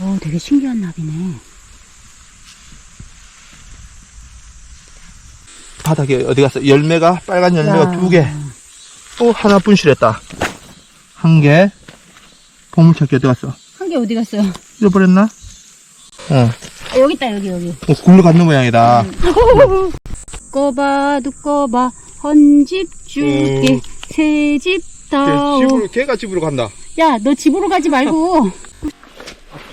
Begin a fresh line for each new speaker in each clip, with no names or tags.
오, 되게 신기한 나비네.
바닥에 어디 갔어? 열매가, 빨간 열매가
야.
두 개. 또 하나 분실했다. 한 개. 보물찾기 어디 갔어?
한 개 어디 갔어요?
잃어버렸나? 어.
아, 여기 있다, 여기, 여기.
어, 굴러 갔는 모양이다.
두꺼봐, 두꺼봐, 헌집 줄게, 새집 다오.
개가 집으로 간다.
야, 너 집으로 가지 말고.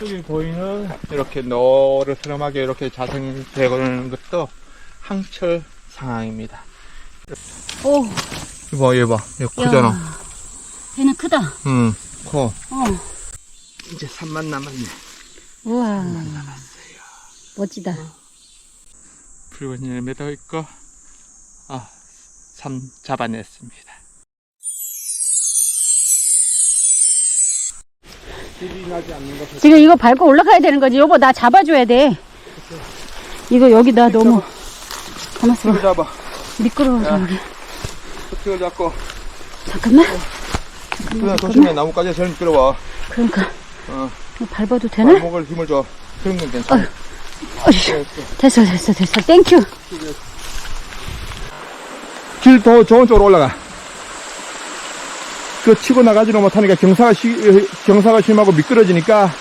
앞쪽에 보이는 이렇게 노르스름하게 이렇게 자생되는 것도 항철 상황입니다.
오,
이봐, 얘 봐. 얘 크잖아.
야, 얘는 크다.
응, 커.
어,
이제 3만 남았네.
우와. 멋지다.
붉은 열매도 있고, 아, 삼 잡아냈습니다. 질이 나지 않는 것을
지금 이거 밟고 올라가야 되는 거지. 여보, 나 잡아줘야 돼. 이거 여기 나 너무. 가만있어 봐.
잡아.
미끄러워서
야.
여기.
스틱을 잡고.
잠깐만.
그냥 조심해. 나뭇가지가 제일 미끄러워.
그러니까.
어,
이거 밟아도 되나?
발목을 힘을 줘. 그런 건 괜찮아.
어이, 됐어, 됐어, 됐어. 땡큐.
길 더 좋은 쪽으로 올라가. 그 치고 나가지는 못하니까 경사가 시, 경사가 심하고 미끄러지니까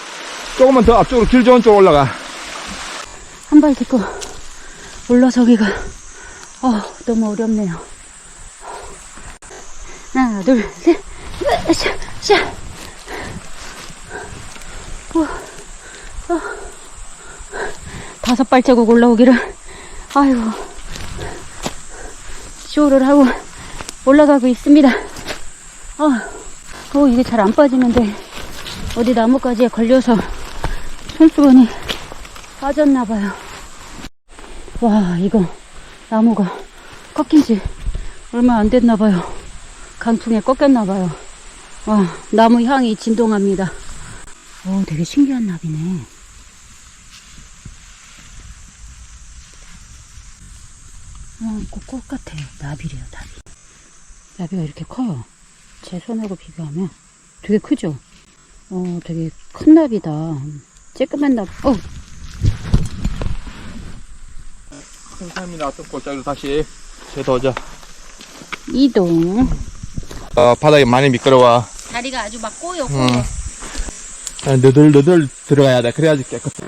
조금만 더 앞쪽으로 길 좋은 쪽으로 올라가.
한 발 딛고 올라서기가 어, 너무 어렵네요. 하나, 둘, 셋, 샤, 샤. 우와, 어. 다섯 발자국 올라오기를, 아이고, 쇼를 하고 올라가고 있습니다. 아, 어, 이게 잘 안 빠지는데, 어디 나뭇가지에 걸려서 손수건이 빠졌나봐요. 와, 이거, 나무가 꺾인 지 얼마 안 됐나봐요. 강풍에 꺾였나봐요. 와, 나무 향이 진동합니다. 오, 되게 신기한 나비네. 어, 이거 꽃 같아요. 나비래요, 나비. 나비가 이렇게 커요. 제 손하고 비교하면 되게 크죠? 어, 되게 큰 나비다. 쬐끄만 나비. 어,
큰 삶이 나왔던 골짜기로 다시 되돌자.
이동.
어, 바닥이 많이 미끄러워.
다리가 아주 막 꼬여,
응. 아, 너덜너덜 들어가야 돼. 그래야지 깨끗해.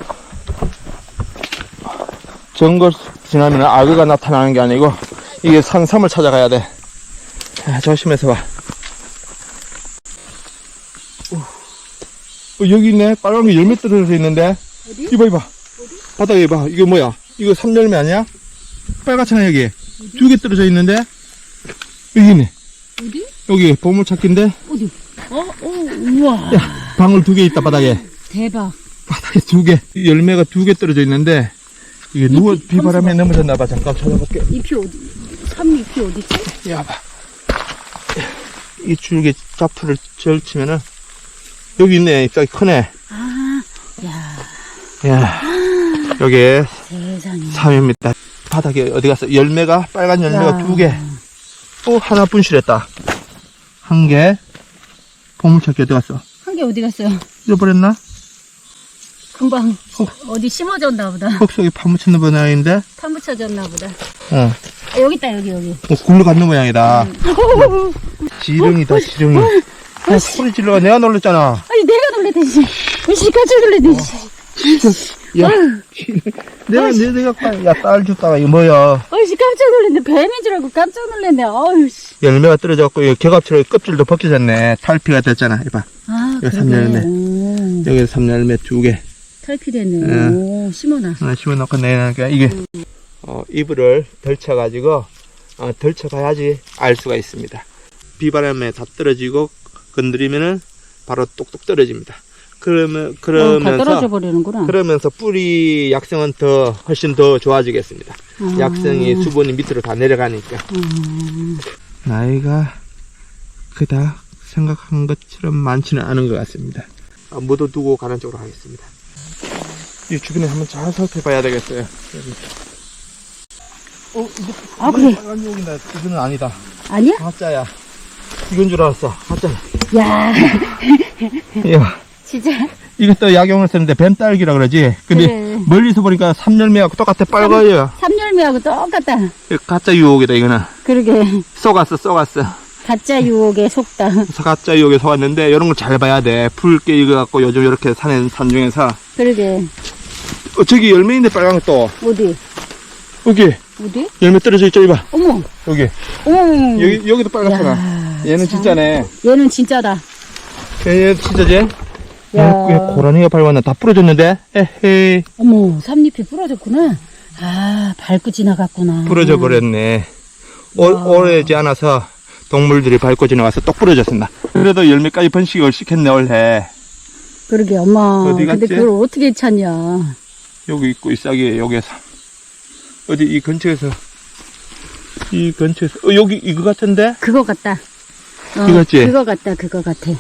정글 지나면 악어가 나타나는 게 아니고 이게 산삼을 찾아가야 돼. 아, 조심해서 봐. 어, 여기 있네. 빨간 게 열매 떨어져 있는데.
어디?
이봐, 이봐. 바닥에 봐. 이거 뭐야? 이거 삼열매 아니야? 빨갛잖아, 여기. 두 개 떨어져 있는데. 여기 있네.
어디?
여기 보물찾기인데.
어디? 어? 어, 우와.
방울 두 개 있다, 바닥에.
대박.
바닥에 두 개, 열매가 두 개 떨어져 있는데, 이게 누워, 비바람에 넘어졌나봐. 잠깐 찾아볼게.
잎이 어디, 삼 잎이 어디지?
야, 봐. 이 줄기 자풀을 절치면은, 여기 있네. 잎이 크네.
아, 야,
야, 여기
세상에.
삼입니다. 바닥에 어디 갔어? 열매가, 빨간 열매가
야.
두 개. 또 하나 분실했다. 한 개. 보물찾기 어디 갔어?
한 개 어디 갔어요?
잃어버렸나?
금방 어디 심어졌나 보다.
흙 속에 파묻혔는 모양인데?
파묻혀졌나 보다.
어.
아, 여기 있다, 여기, 여기.
어, 굴러갔는 모양이다. 지렁이다, 지렁이. 어, 소리 질러가 내가 놀랬잖아.
아니, 내가 놀래듯이. 씨, 깜짝 놀래듯이.
야, 내가, 내, 내가, 빠- 야, 딸 줬다가, 이거 뭐야.
어이씨, 깜짝 놀랐네. 뱀인 줄 알고 깜짝 놀랐네. 어휴, 씨.
열매가 떨어져갖고, 이 개갑처럼 껍질도 벗겨졌네. 탈피가 됐잖아. 이봐.
아, 그러게.
삼열매.
오,
여기 삼열매 두 개.
탈피됐네.
응.
오, 심어놔.
하나 심어놓고 내놓으니까, 이게, 어, 이불을 덜쳐가지고, 어, 덜쳐가야지 알 수가 있습니다. 비바람에 다 떨어지고, 건드리면은, 바로 똑똑 떨어집니다. 그러면,
어, 다
그러면서,
떨어져 버리는구나.
그러면서 뿌리 약성은 더 훨씬 더 좋아지겠습니다.
아.
약성이 수분이 밑으로 다 내려가니까.
음,
나이가 그닥 생각한 것처럼 많지는 않은 것 같습니다. 아, 묻어두고 가는 쪽으로 하겠습니다. 이 주변에 한번 잘 살펴봐야 되겠어요. 어, 이거
아, 그래.
빨간 용이다. 이거는 아니다.
아니야?
가짜야. 이건 줄 알았어. 가짜야.
야,
야,
진짜.
이것도 약용을 쓰는데 뱀딸기라 그러지. 근데
그래.
멀리서 보니까 삼열매하고 똑같아 빨가요.
삼열매하고 똑같다.
가짜 유혹이다 이거는.
그러게.
쏘갔어 쏘갔어.
가짜 유혹에 속다.
가짜 유혹에 속았는데 이런 걸 잘 봐야 돼. 붉게 익어갖고 요즘 이렇게 산에 산 중에서
그러게.
어, 저기 열매인데 빨간 것도
어디?
여기
어디?
열매 떨어져 있죠 이봐
어머.
여기
어머.
여기 여기도 빨갛잖아.
야,
얘는
참.
진짜네.
얘는 진짜다.
얘 진짜지?
야.
야, 고라니가 밟았나? 다 부러졌는데? 에헤이.
어머, 삼잎이 부러졌구나. 아, 밟고 지나갔구나.
부러져 버렸네. 오,
와.
오래지 않아서 동물들이 밟고 지나가서 똑 부러졌습니다. 그래도 열매까지 번식을 시켰네, 원래.
그러게, 엄마.
어디
근데
갔지?
그걸 어떻게 찾냐.
여기 있고, 이 싹이 여기에서. 어디, 이 근처에서. 이 근처에서. 어, 여기 이거 같은데?
그거 같다. 어,
이거지?
그거 같다, 그거 같아.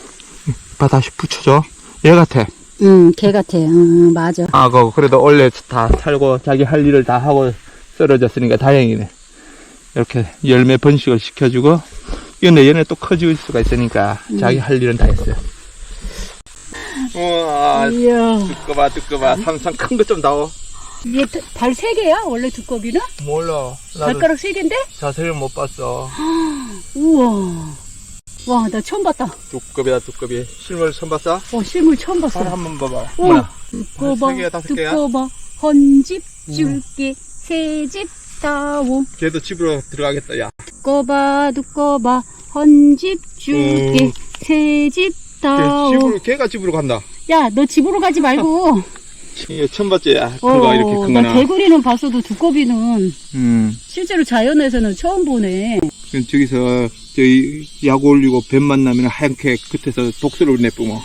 봐, 다시 붙여줘. 얘 같아.
응, 개 같아. 응, 맞아.
아, 그 그래도 원래 다 살고 자기 할 일을 다 하고 쓰러졌으니까 다행이네. 이렇게 열매 번식을 시켜주고, 근데 얘네 또 커질 수가 있으니까 자기 할 일은 다 했어요. 우와,
이야.
두꺼봐, 두꺼봐. 상상 큰것좀 나오.
이게 발 세 개야? 원래 두꺼비는?
몰라. 나도
발가락 세 개인데?
자세히 못 봤어.
우와. 와, 나 처음 봤다.
두꺼비다, 두꺼비. 실물 처음 봤어?
어, 실물 처음 봤어.
발 한번 봐봐. 뭐야?
두꺼봐,
세 개야, 다섯 개야?
두꺼봐. 헌집 줄게, 새집 다오.
걔도 집으로 들어가겠다, 야.
두꺼봐, 두꺼봐. 헌집 줄게,
어.
새집
걔
다오.
집으로, 걔가 집으로 간다.
야, 너 집으로 가지 말고.
이거 처음 봤지? 야, 큰 거, 이렇게
큰나
거나.
개구리는 봤어도 두꺼비는
음.
실제로 자연에서는 처음 보네.
그 저기서 저희 약 올리고 뱀 만나면 하얗게 끝에서 독소를 내뿜어.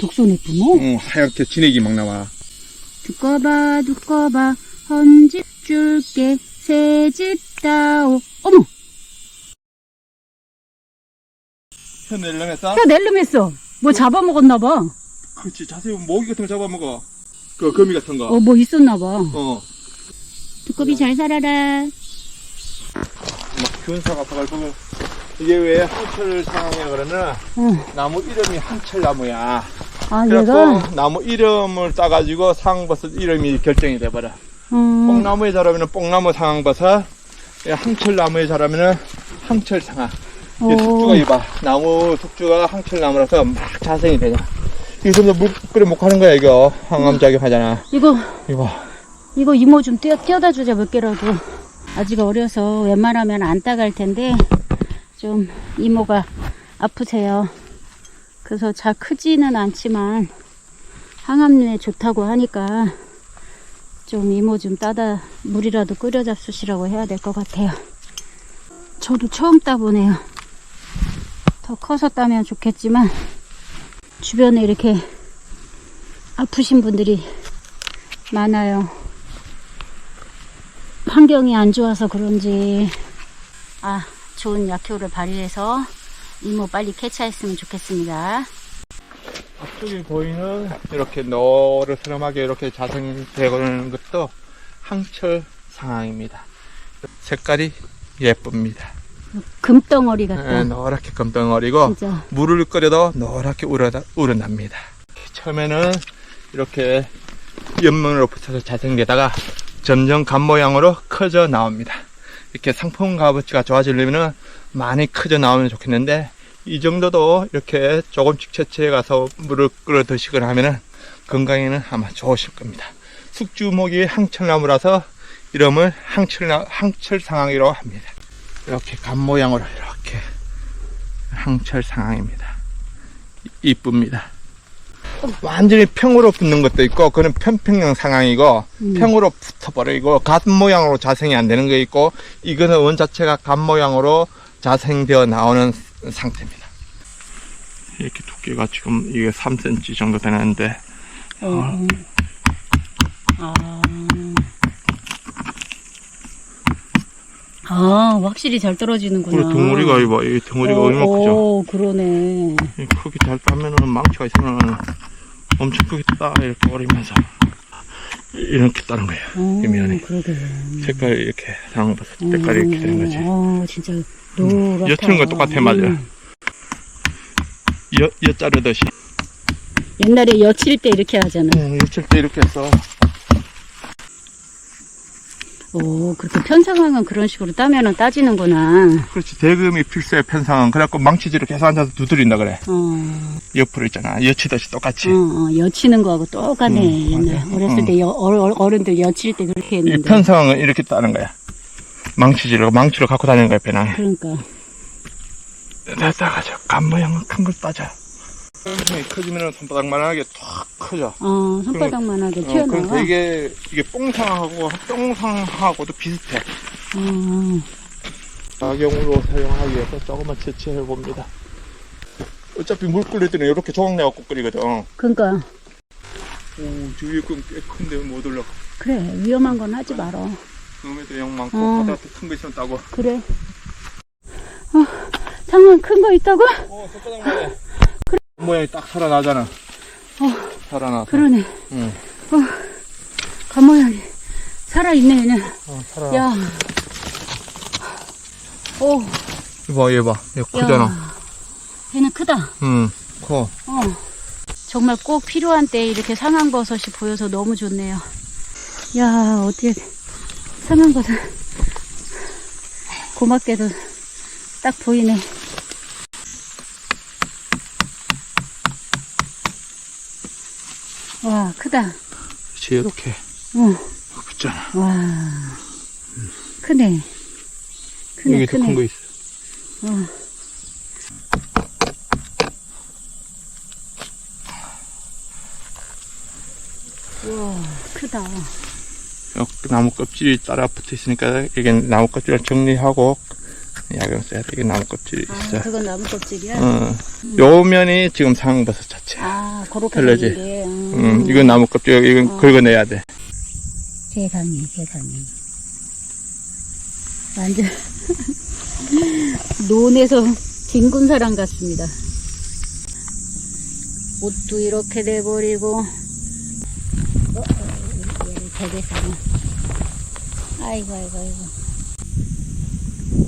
독소 내뿜어?
어, 하얗게 진액이 막 나와.
두꺼봐, 두꺼봐. 헌집 줄게, 새집 다오. 어머,
혀 낼름했어?
혀 낼름했어. 뭐 잡아먹었나 봐.
그렇지. 자세히 보면 모기 같은 거 잡아먹어. 그 거미 같은 거.
어, 뭐 있었나 봐.
어.
두꺼비 잘 살아라.
막 균사가 봐가지고 이게 왜 항철 상황이야 그러나
어.
나무 이름이 항철나무야.
아,
그래갖고
얘가,
나무 이름을 따가지고 상버섯 이름이 결정이 돼버려.
음,
뽕나무에 자라면 뽕나무 상황버섯, 이 항철나무에 자라면은 항철상황. 이
어.
숙주가 이봐. 나무 숙주가 항철나무라서 막 자생이 되냐. 이거 좀물 끓여 먹고 하는 거야, 이거. 항암작용 하잖아.
이거,
이거.
이거 이모 좀 띄어, 띄어다 주자, 몇 개라도. 아직 어려서 웬만하면 안 따갈 텐데, 좀 이모가 아프세요. 그래서 잘 크지는 않지만, 항암에 좋다고 하니까, 좀 이모 좀 따다 물이라도 끓여 잡수시라고 해야 될 것 같아요. 저도 처음 따보네요. 더 커서 따면 좋겠지만, 주변에 이렇게 아프신 분들이 많아요. 환경이 안 좋아서 그런지, 아, 좋은 약효를 발휘해서 이모 빨리 캐치했으면 좋겠습니다.
앞쪽에 보이는 이렇게 노릇스름하게 이렇게 자생되는 것도 항철 상황입니다. 색깔이 예쁩니다.
금덩어리 같다.
예, 노랗게 검덩어리고
진짜.
물을 끓여도 노랗게 우러다, 우러납니다. 처음에는 이렇게 연문으로 붙어서 자생되다가 점점 간 모양으로 커져 나옵니다. 이렇게 상품 값어치가 좋아지려면 많이 커져 나오면 좋겠는데 이 정도도 이렇게 조금씩 채취해 가서 물을 끓여 드시거나 하면은 건강에는 아마 좋으실 겁니다. 숙주목이 항철나무라서 이름을 항철나, 항철상황이라고 합니다. 이렇게 간 모양으로 이렇게 항철 상황입니다. 이- 이쁩니다. 완전히 평으로 붙는 것도 있고, 그건 편평형 상황이고,
음.
평으로 붙어버리고, 갓 모양으로 자생이 안 되는 게 있고, 이거는 원 자체가 갓 모양으로 자생되어 나오는 상태입니다. 이렇게 두께가 지금 이게 3cm 정도 되는데,
어. 아. 아, 확실히 잘 떨어지는구나.
그리고 덩어리가 이봐, 이 덩어리가
어,
얼마나 크죠?
어, 그러네.
이 크기 잘 따면은 망치가 있으면 엄청 크게 따, 이렇게 어리면서. 이렇게 따는 거예요.
어,
미안해.
그러게.
색깔이 이렇게 상황버섯 색깔이 이렇게 되는 거지.
어, 진짜 노랗다.
옅은 거 똑같아, 맞아.
음.
엿, 엿 자르듯이.
옛날에 여칠 때 이렇게 하잖아.
음, 유칠 때 이렇게 해서
오, 그렇게 편상황은 그런 식으로 따면은 따지는구나.
그렇지 대금이 필수의 편상은 그래갖고 망치질을 계속 앉아서 두드린다 그래
어,
옆으로 있잖아 여치듯이 똑같이
어, 어, 여치는 거하고 똑같네.
음,
옛날
맞아.
어렸을
어.
때 여, 어, 어른들 여칠 때 그렇게
이
했는데.
편상은 이렇게 따는 거야 망치질을 망치로 갖고 다니는 거야 배낭에
그러니까.
됐다가 저간 모양은 큰 걸 따져 힘이 커지면 손바닥만하게 탁 커져
어, 손바닥만 하게
어,
튀어나와.
그래서 이게 이게 뽕상하고 똥상하고도 비슷해
어,
가경으로 사용하기 위해서 조금만 채취해 봅니다 어차피 물 끓일 때는 이렇게 조각 내갖고 끓이거든 오
그러니까.
저 위에 건꽤 큰데 못 올라
그래, 위험한 건 하지 말어.
그럼에도 영 많고
어.
바닥에 큰 거 있으면 따고
그래. 어, 상황 큰 거 있다고?
어 손바닥만 해 모양이 딱 살아나잖아 살아나서
그러네.
응.
겉모양이. 살아있네, 얘는.
어, 살아나
야. 오,
이봐 얘 봐 얘 크잖아
야. 얘는 크다.
응 커
어. 정말 꼭 필요한 때에 이렇게 상황버섯이 보여서 너무 좋네요. 야, 어떻게 상황버섯 고맙게도 딱 보이네. 와, 크다.
그렇지 이렇게
어,
붙잖아
와. 크네. 크네,
여기 더
크네.
큰거 있어
어. 우와, 크다.
여기 나무 껍질이 따라 붙어 있으니까 이게 나무 껍질을 정리하고 약을 써야 돼. 이게 나무 껍질이
아,
있어.
그건 나무 껍질이야?
어. 요 면이 지금 상버섯 자체.
아, 그렇게. 되는 게. 음.
음, 이건 나무 껍질, 이건
어.
긁어내야 돼.
세상에, 세상에. 완전, 논에서 빈군사랑 같습니다. 옷도 이렇게 돼버리고, 어, 어, 얘를 대게살은. 아이고, 아이고, 아이고.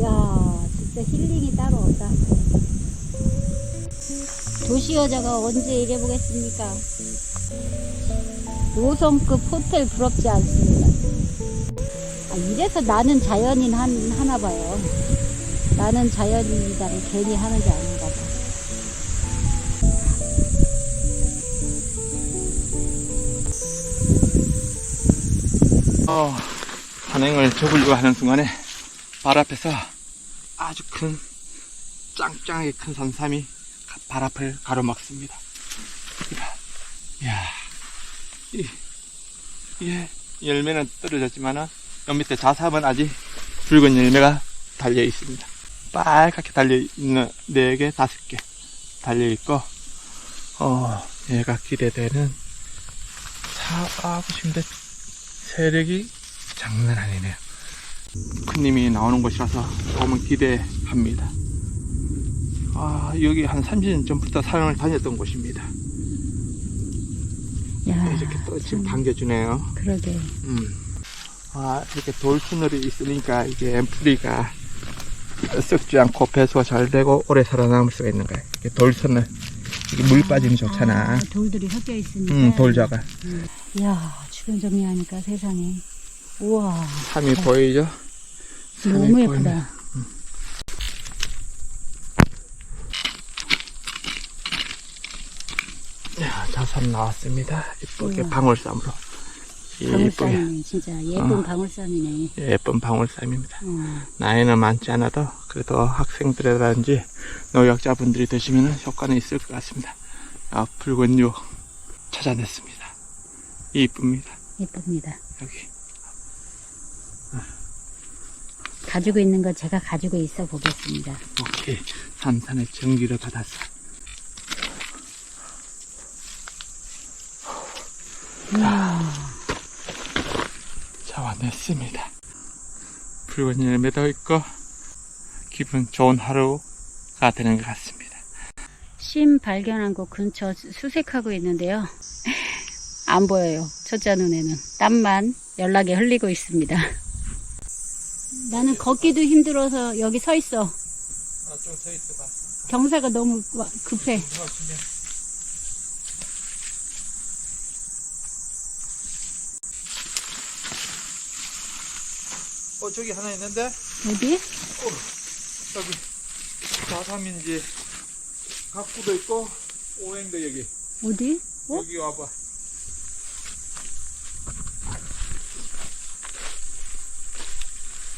야, 진짜 힐링이 따로 없다. 도시 여자가 언제 일해보겠습니까? 5성급 호텔 부럽지 않습니다. 아, 이래서 나는 자연인 한, 하나 봐요. 나는 자연인이다를 괜히 하는 게 아닌가 봐.
어, 산행을 접으려고 하는 순간에 발 앞에서 아주 큰, 짱짱하게 큰 산삼이 가- 발 앞을 가로막습니다. 이야, 이, 예, 열매는 떨어졌지만은, 여 밑에 자삼은 아직 붉은 열매가 달려 있습니다. 빨갛게 달려 있는 네 개, 다섯 개 달려 있고, 어, 얘가 기대되는 사과 보시면 세력이 장난 아니네요. 큰 님이 나오는 곳이라서 조금은 기대합니다. 아, 여기 한 30년 전부터 사용을 다녔던 곳입니다.
야,
이렇게 또 지금
참,
반겨주네요.
그러게.
음. 아, 이렇게 돌수늘이 있으니까 이게 앰플리가 썩지 않고 배수가 잘 되고 오래 살아남을 수가 있는 거예요. 이게 돌수늘. 이게 물 빠짐이 좋잖아.
아, 돌들이 섞여 있으니까.
음, 돌자가.
야, 주변 정리하니까 세상에. 우와,
산이 보이죠?
너무. 예쁘다.
야, 자삼 나왔습니다. 이쁘게
우와.
방울쌈으로. 이쁘게.
방울쌈이네, 진짜. 예쁜
어.
방울쌈이네.
예쁜 방울쌈입니다.
어,
나이는 많지 않아도 그래도 학생들이라든지 노약자분들이 드시면 효과는 있을 것 같습니다. 아, 붉은 유 찾아냈습니다. 이쁩니다.
예쁩니다.
여기.
가지고 있는 거 제가 가지고 있어 보겠습니다.
오케이. 삼산의 전기를 받았어. 잡아냈습니다. 붉은 열매도 있고 기분 좋은 하루가 되는 것 같습니다.
심 발견한 곳 근처 수색하고 있는데요. 안 보여요. 첫째 눈에는. 땀만 연락에 흘리고 있습니다. 나는 걷기도 힘들어서 여기 서 있어.
아, 좀서 있어봐.
경사가 너무 와- 급해.
어, 저기 하나 있는데?
어디?
저기 자삼인지 각구도 있고 오행도 여기
어디? 어?
여기 와봐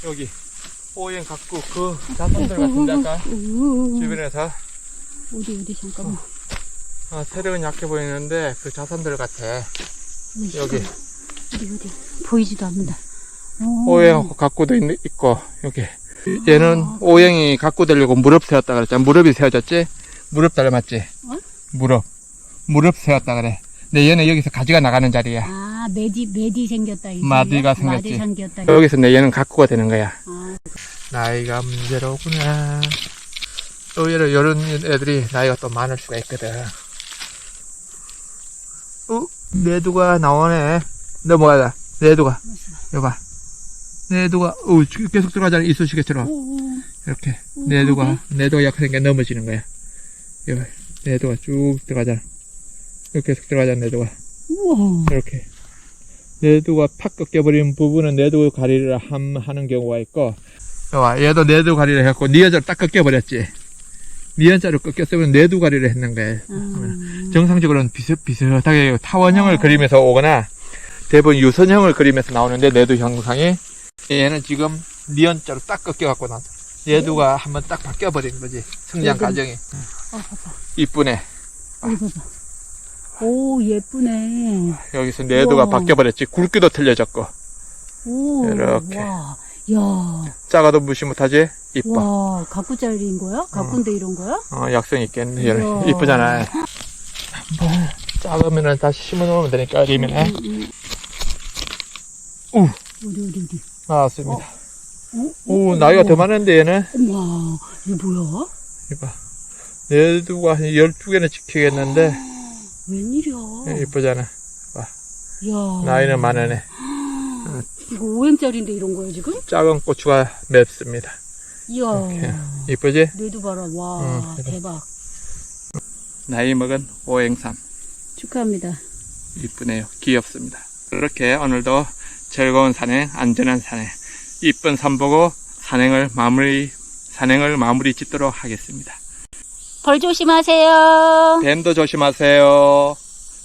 여기 오행 각구 그 자삼들 같은데 아까
우우우.
주변에서
어디 어디 잠깐만.
어, 세력은 약해 보이는데 그 자산들 같아 여기.
어디 어디 보이지도 않는다. 오.
오행 각구도 있, 있고 여기. 얘는 오행이 각구 되려고 무릎 세웠다 그랬잖아 무릎이 세워졌지? 무릎 닮았지?
어?
무릎. 무릎 세웠다 그래. 근데 얘는 여기서 가지가 나가는 자리야.
아 메디 메디 생겼다 이
마디가
소리야? 마디
생겼지.
생겼다.
여기서 내 얘는 각구가 되는 거야.
아,
나이가 문제로구나. 의외로 이런 애들이 나이가 또 많을 수가 있거든. 어? 내두가 나오네. 넘어가자. 내두가. 여봐 내두가 어 계속 들어가잖아 이쑤시개처럼.
오, 오.
이렇게
오,
내두가 내두가 약하니까 넘어지는 거야. 내두가 쭉 들어가잖아 이렇게 계속 들어가잖아 내두가.
우와.
이렇게. 내두가 팍 꺾여버린 부분은 내두 가리를 함, 하는 경우가 있고 봐 얘도 내두 가리를 해갖고 니은자로 딱 꺾여버렸지. 니은자로 꺾였으면 내두 가리를 했는 거야.
아,
정상적으로는 비슷, 비슷하게 타원형을
아.
그리면서 오거나 대부분 유선형을 그리면서 나오는데 내두 형상이 얘는 지금 니은자로 딱 꺾여갖고 나왔어 내두가 한번 딱 바뀌어버린 거지 성장
얘들은-
과정이
어, 봐봐.
이쁘네
봐봐. 오 예쁘네.
여기서
우와.
바뀌어버렸지 굵기도 틀려졌고
오.
이렇게.
와. 야.
작아도 무시 못하지 이뻐
와. 가꾸짜리인 거야? 가꾼데 이런 거야?
어, 약성 있겠네.
이야.
얘는 이쁘잖아. 뭐, 작으면은 다시 심어 놓으면 되니까, 어리면.
응, 응.
우,
어디 어디 어디.
나왔습니다.
어?
오, 나이가 더 많은데, 얘는.
와. 이거 뭐야?
이봐. 얘두가 한 12개는 지키겠는데,
웬일이야?
이쁘잖아.
야.
나이는 많으네.
이거 5행짜리인데 이런 거야 지금?
작은 고추가 맵습니다.
이야.
이렇게. 이쁘지?
뇌도 봐라. 와.
응.
대박.
나이 먹은 오행삼.
축하합니다.
이쁘네요. 귀엽습니다. 그렇게 오늘도 즐거운 산행, 안전한 산행, 이쁜 산 보고 산행을 마무리, 산행을 마무리 짓도록 하겠습니다.
벌 조심하세요.
뱀도 조심하세요.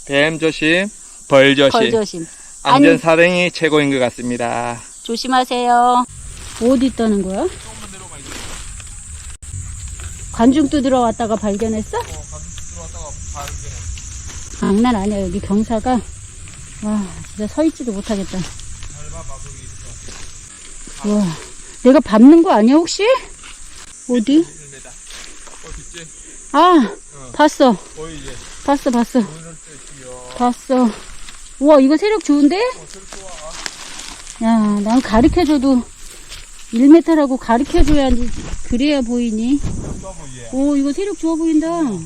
뱀 조심, 벌 조심.
벌 조심.
안전 사령이 최고인 것 같습니다.
조심하세요. 어디 있다는 거야? 관중도 들어왔다가 발견했어? 장난 아니야 여기 경사가 와 진짜 서 있지도 못하겠다. 와 내가 밟는 거 아니야 혹시? 어디? 아 봤어
보이지?
봤어 봤어 봤어. 우와, 이거 세력 좋은데? 야, 난 가르쳐줘도 1m라고 가르쳐줘야지. 그래야 보이니. 오, 이거 세력 좋아 보인다.
그.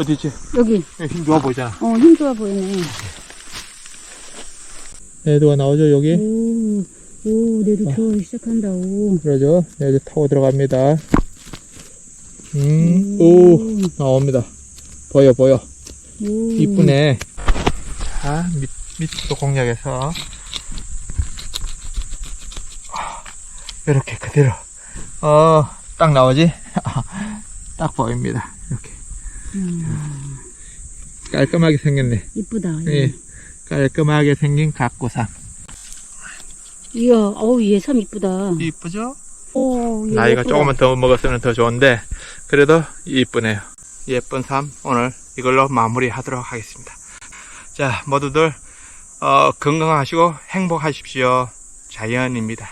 어디지?
여기,
힘 좋아 보이잖아.
어, 힘 좋아 보이네.
얘도가 나오죠, 여기?
오, 오, 내도 좋아하기 시작한다, 오.
그러죠? 얘도 타고 들어갑니다. 음,
오.
오, 나옵니다. 보여, 보여.
오.
이쁘네. 자, 밑, 밑도 공략해서. 이렇게 그대로. 어, 딱 나오지? 딱 보입니다. 이렇게.
음,
깔끔하게 생겼네.
이쁘다.
예. 깔끔하게 생긴 각고삼.
이야, 어우, 얘 참 이쁘다.
이쁘죠?
오, 얘
나이가
예쁘다.
조금만 더 먹었으면 더 좋은데, 그래도 이쁘네요. 예쁜 삶, 오늘 이걸로 마무리 하도록 하겠습니다. 자, 모두들, 어, 건강하시고 행복하십시오. 자연입니다.